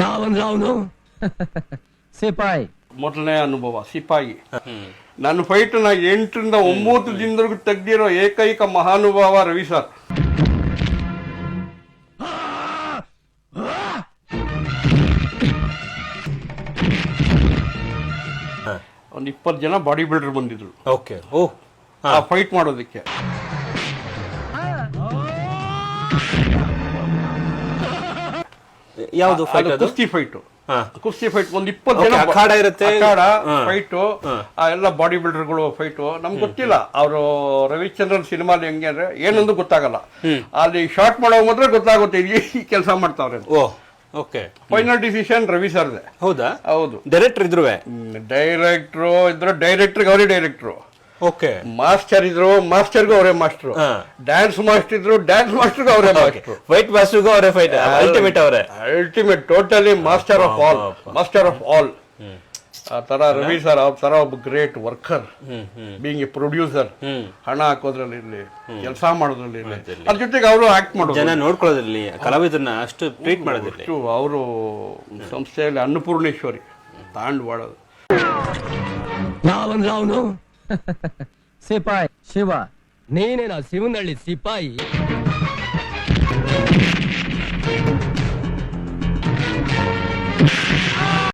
ಯಾವಂದ್ರ ಅವನು ಸಿಪಾಯಿ. ಮೊದಲನೇ ಅನುಭವ ಸಿಪಾಯಿ. ನನ್ನ ಫೈಟ್ನ ಎಂಟರಿಂದ ಒಂಬತ್ತು ದಿನದವರೆಗೂ ತೆಗ್ದಿರೋ ಏಕೈಕ ಮಹಾನುಭಾವ ರವಿ ಸರ್. ಒಂದು ಇಪ್ಪತ್ತು ಜನ ಬಾಡಿ ಬಿಲ್ಡರ್ ಬಂದಿದ್ರು. ಓಕೆ. ಓ. ಫೈಟ್ ಮಾಡೋದಕ್ಕೆ. ಯಾವುದು ಅದು ಫೈಟ್ ಅದು ಕುಸ್ತಿ ಫೈಟ್. ಕುಸ್ತಿ ಫೈಟ್ ಒಂದ್ ಇಪ್ಪತ್ತು ಜನ ಅಖಾಡ ಇರುತ್ತೆ. ಅಖಾಡ. ಫೈಟ್ ಆ ಎಲ್ಲ ಬಾಡಿ ಬಿಲ್ಡರ್ಗಳು ಫೈಟ್ ನಮ್ಗೆ ಗೊತ್ತಿಲ್ಲ. ಅವರು ರವಿಚಂದ್ರನ್ ಸಿನಿಮಾ ಹೆಂಗೆ ಅಂದ್ರೆ ಏನೊಂದು ಗೊತ್ತಾಗಲ್ಲ. ಅಲ್ಲಿ ಶಾರ್ಟ್ ಮಾಡೋ ಮಾತ್ರ ಗೊತ್ತಾಗುತ್ತೆ ಈ ಕೆಲಸ ಮಾಡ್ತಾವ್ರೆ ಓಕೆ ಫೈನಲ್ ಡಿಸಿಷನ್ ರವಿ ಸರ್ದೆ. ಹೌದಾ? ಹೌದು. ಡೈರೆಕ್ಟರ್ ಇದ್ರು ಡೈರೆಕ್ಟ್ರು ಇದ್ರೆ ಡೈರೆಕ್ಟರ್ ಅವರೇ ಡೈರೆಕ್ಟ್ರು ಓಕೆ ಮಾಸ್ಟರ್ ಇದ್ರು ಮಾಸ್ಟರ್ಗೂ ಅವರೇ ಮಾಸ್ಟರ್ ಡ್ಯಾನ್ಸ್ ಮಾಸ್ಟರ್ ಇದ್ರು ಡ್ಯಾನ್ಸ್ ಮಾಸ್ಟರ್ಗೂ ಅವರೇ ಮಾಸ್ಟರ್ ವೈಟ್ ಮಾಸ್ಟರ್ಗೂ ಅವರೇ ಫೈಟ್ ಅಲ್ಟಿಮೇಟ್ ಅವರೇ. Ultimate totally master of all master of all ಆ ತರ ರವಿ ಸರ್ ಆ ತರ ಒಬ್ಬ great worker being a producer ಹಣ ಹಾಕೋದ್ರಲ್ಲಿ ಇರಲಿ ಕೆಲಸ ಮಾಡೋದ್ರಲ್ಲಿ ಇರಲಿ. ಅದ್ರ ಜೊತೆಗೆ ಅವರು ಆಕ್ಟ್ ಮಾಡೋದು. ಜನ ನೋಡ್ಕೊಳ್ಳೋದ್ರಲ್ಲಿ ಕಲಾವಿದರನ್ನ ಅಷ್ಟು ಟ್ರೀಟ್ ಮಾಡೋದಿಲ್ಲ ಅವರು ಸಂಸ್ಥೆಯಲ್ಲಿ ಅನ್ನಪೂರ್ಣೇಶ್ವರಿ ತಾಂಡ್ ಮಾಡೋದು ಯಾವಂದ್ರ ಅವನು? ಸಿಪಾಯಿ ಶಿವ. ನೀನೇನ ಶಿವನಹಳ್ಳಿ ಸಿಪಾಯಿ.